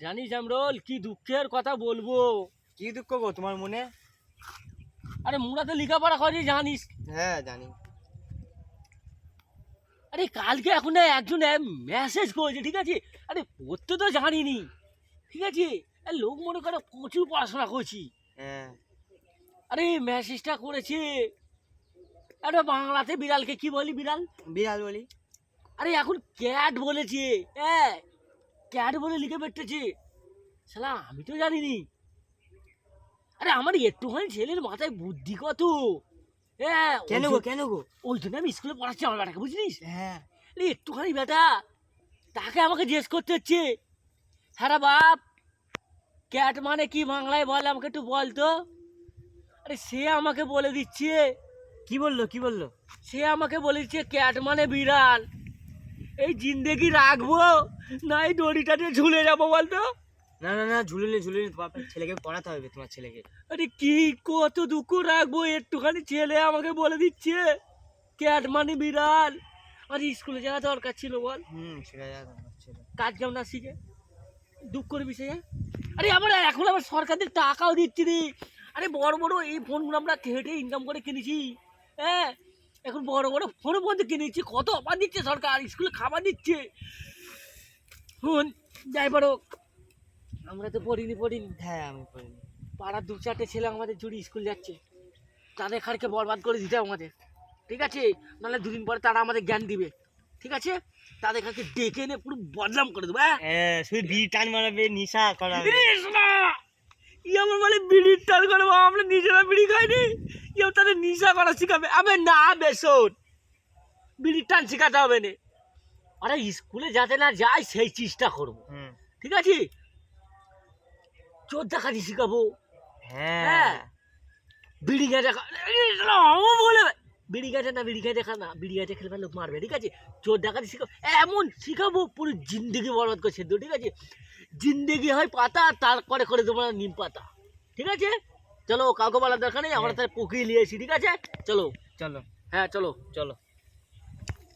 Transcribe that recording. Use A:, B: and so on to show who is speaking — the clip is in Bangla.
A: জানিস আমরোল কি দুঃখের কথা বলব?
B: কি দুঃখ গো তোমার মনে?
A: আরে মোরা তো লেখাপড়া করি জানিস।
B: হ্যাঁ জানি।
A: আরে কালকে এখন একজন মেসেজ করেছে ঠিক আছে? আরে পড়তে তো জানিনি ঠিক আছে? আর লোক মনে করে প্রচুর পড়াশোনা করছি।
B: হ্যাঁ।
A: আরে মেসেজটা করেছে। আরে বাংলাতে বিড়ালকে কি বলি বিড়াল?
B: বিড়াল বলি।
A: আরে এখন ক্যাট বলেছে হ্যাঁ ক্যাট বলে লিখে বেটেছে শালা আমি তো জানিনি। আরে আমার একটুখানি ছেলের মাথায় বুদ্ধি কত? হ্যাঁ
B: কেন গো কেন গো?
A: ওই জন্য আমি স্কুলে পড়াচ্ছি আমার বেটাকে বুঝলিস?
B: হ্যাঁ।
A: একটুখানি বেটা তাকে আমাকে জিজ্ঞেস করতে হচ্ছে। হ্যাঁ বাপ ক্যাট মানে কি বাংলায় বল আমাকে একটু বল তো। আরে সে আমাকে বলে দিচ্ছে।
B: কি বলল কি বলল?
A: সে আমাকে বলে দিচ্ছে ক্যাট মানে বিড়াল। এই জিন্দেগি রাখব না এই দড়িটা দিয়ে ঝুলে যাব বলতো?
B: না না না ঝুলিনি ঝুলিনি তোমার ছেলেকে পড়াতে হবে তোমার ছেলেকে।
A: আরে কি কত দুঃখ রাখব একটুখানি ছেলে আমাকে বলে দিচ্ছে। ক্যাট মানে বিড়াল। আর স্কুলে যাওয়া দরকার ছিল বল।
B: হুম সেটা জানো ছেলে।
A: কাজ কেমন না শিখে? দুঃখ দুঃখের বিষয়ে? আরে আমরা এখন আবার সরকারদের টাকাও দিচ্ছি রে। আরে বড় বড় এই ফোনগুলো আমরা হেঁটে ইনকাম করে কিনেছি। হ্যাঁ এখন বড় বড় ফোনের মধ্যে কিনেছি কত অফার দিচ্ছে সরকার স্কুলে খাবার দিচ্ছে। শুন যাই পারো। আমরা তো পড়িনি পড়িনি।
B: হ্যাঁ আমি পড়িনি।
A: পাড়ার দু চারটে ছেলে আমাদের জুড়ি স্কুল যাচ্ছে। তাদের খাড়কে বরবাদ করে দিতে আমাদের। ঠিক আছে? নাহলে দুদিন পরে তারা আমাদের জ্ঞান দিবে। ঠিক আছে? তাদের কাছে ডেকে এনে পুরো বদনাম করে দেবো হ্যাঁ?
B: শুধু বিড়ি টান মারাবে নিশা করাবে।
A: ই আমার মানে বিড়ির টান করে বাবা, আমরা নিজেরা বিড়ি খাইনি। কেউ তাদের নিশা করা শিখাবে। আবে না বেসন বিড়ির টান শেখাতে হবে না। আরে স্কুলে যাতে না যাই সেই চেষ্টা করব। ঠিক আছে? চোর দেখাটি শিখাবো।
B: হ্যাঁ।
A: হ্যাঁ। বিড়ি গাঁজা খা- ইস না, ও বলে বিড়ি গাঁজা না বিড়ি গাঁজা খা না। বিড়ি গাঁজা খেলে লোক মারবে ঠিক আছে? চোর ডাকাতি শিখাবো। এমন শিখাবো পুরো জিন্দগি বরবাদ করে সেদ্ধ ঠিক আছে? জিন্দগি হয় পাতা তারপরে করে তোমরা নিম পাতা। ঠিক আছে? চলো কাউকে বলার দরকার নেই আমরা তাহলে পুকিয়ে নিয়ে এসি ঠিক আছে? চলো।
B: চলো।
A: হ্যাঁ চলো
B: চলো।